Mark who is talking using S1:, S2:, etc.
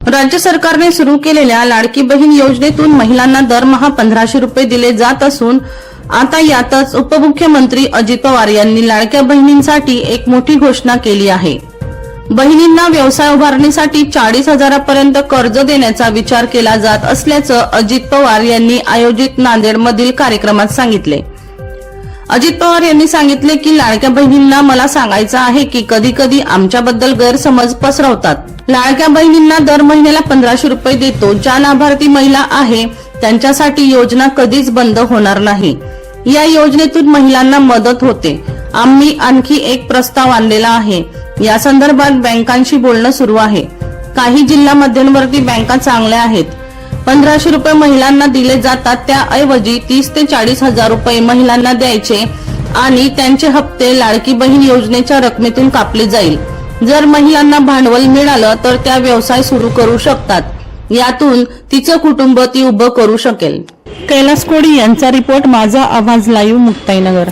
S1: राज्य सरकारने सुरू केलेल्या लाडकी बहीण योजनेतून महिलांना दरमहा पंधराशे रुपये दिले जात असून आता यातच उपमुख्यमंत्री अजित पवार यांनी लाडक्या बहिणींसाठी एक मोठी घोषणा केली आहे. बहिणींना व्यवसाय उभारणीसाठी चाळीस हजारापर्यंत कर्ज देण्याचा विचार केला जात असल्याचं अजित पवार यांनी आयोजित नांदेडमधील कार्यक्रमात सांगितले. अजित पवार यांनी सांगितले की लाडक्या बहिणींना मला सांगायचं आहे की कधी कधी आमच्याबद्दल गैरसमज पसरवतात. लाडक्या बहिणींना दर महिन्याला पंधराशे रुपये देतो. ज्या लाभार्थी महिला आहे त्यांच्यासाठी योजना कधीच बंद होणार नाही. या योजनेतून महिलांना मदत होते. आम्ही आणखी एक प्रस्ताव आणलेला आहे. या संदर्भात बँकांशी बोलणं सुरू आहे. काही जिल्हा मध्यवर्ती बँका चांगल्या आहेत. पंधराशे रुपये महिलांना दिले जातात. त्याऐवजी तीस ते चाळीस हजार रुपये महिलांना द्यायचे आणि त्यांचे हप्ते लाडकी बहीण योजनेच्या रकमेतून कापले जाईल. जर महिलांना भांडवल मिळालं तर त्या व्यवसाय सुरू करू शकतात. यातून तिचं कुटुंब ती उभं करू शकेल. कैलास कोडी यांचा रिपोर्ट माझा आवाज लाईव्ह मुक्ताईनगर.